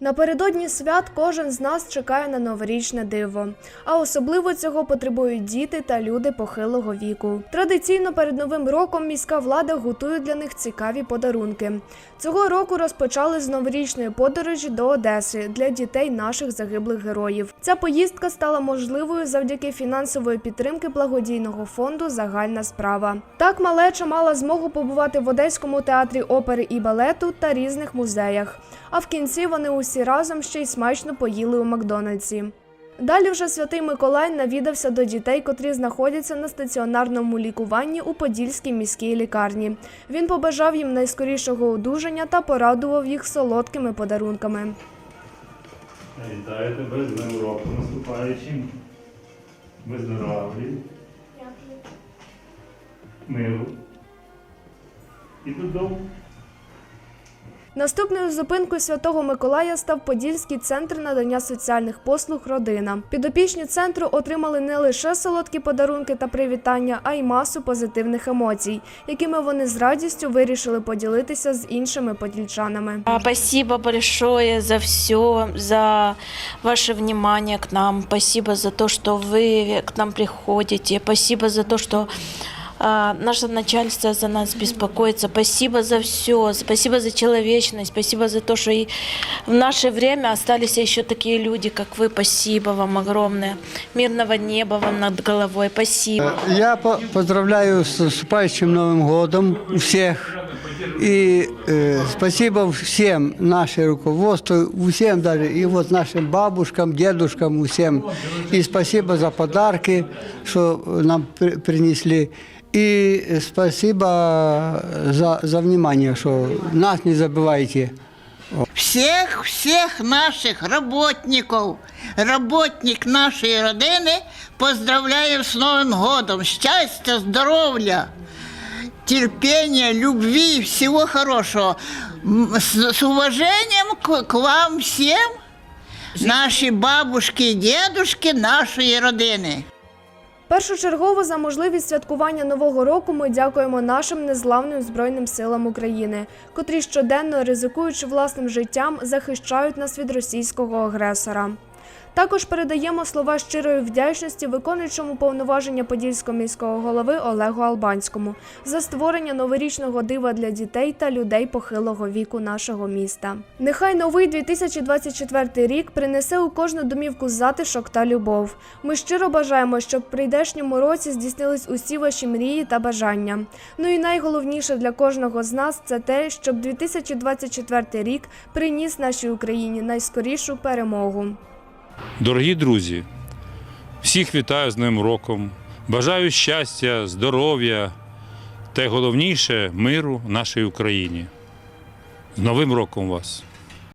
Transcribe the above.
Напередодні свят кожен з нас чекає на новорічне диво. А особливо цього потребують діти та люди похилого віку. Традиційно перед новим роком міська влада готує для них цікаві подарунки. Цього року розпочали з новорічної подорожі до Одеси для дітей наших загиблих героїв. Ця поїздка стала можливою завдяки фінансової підтримки благодійного фонду Загальна справа. Так малеча мала змогу побувати в Одеському театрі опери і балету та різних музеях. А в кінці вони усі разом ще й смачно поїли у Макдональдсі. Далі вже святий Миколай навідався до дітей, котрі знаходяться на стаціонарному лікуванні у Подільській міській лікарні. Він побажав їм найскорішого одужання та порадував їх солодкими подарунками. Вітаю тебе з Днем року наступаючим. Ви здорові. Миру. І додому. Наступною зупинкою святого Миколая став Подільський центр надання соціальних послуг Родина. Підопічні центру отримали не лише солодкі подарунки та привітання, а й масу позитивних емоцій, якими вони з радістю вирішили поділитися з іншими подільчанами. Спасибо большое за все, за ваше внимание к нам. Спасибо за то, что вы к нам приходите. Спасибо за то, что наше начальство за нас беспокоится. Спасибо за все. Спасибо за человечность. Спасибо за то, что и в наше время остались еще такие люди, как вы. Спасибо вам огромное. Мирного неба вам над головой. Спасибо. Я по- поздравляю с наступающим Новым годом всех. И э, спасибо всем, наше руководство, всем даже, и вот нашим бабушкам, дедушкам, всем. И спасибо за подарки, что нам при- принесли. И спасибо за, за внимание, что нас не забывайте. всех, всех наших работников, работник нашей родины, поздравляю с Новым годом. Счастья, здоровья, терпения, любви, всего хорошего. М, С, с уважением к, к вам всем, наши бабушки и дедушки нашей родины. Першочергово за можливість святкування нового року ми дякуємо нашим незламним збройним силам України, котрі щоденно ризикуючи власним життям, захищають нас від російського агресора. Також передаємо слова щирої вдячності виконуючому повноваження подільського міського голови Олегу Албанському за створення новорічного дива для дітей та людей похилого віку нашого міста. Нехай новий 2024 рік принесе у кожну домівку затишок та любов. Ми щиро бажаємо, щоб в прийдешньому році здійснились усі ваші мрії та бажання. Ну і найголовніше для кожного з нас це те, щоб 2024 рік приніс нашій Україні найскорішу перемогу. Дорогі друзі, всіх вітаю з Новим роком. Бажаю щастя, здоров'я та головніше миру нашій Україні. З Новим роком вас!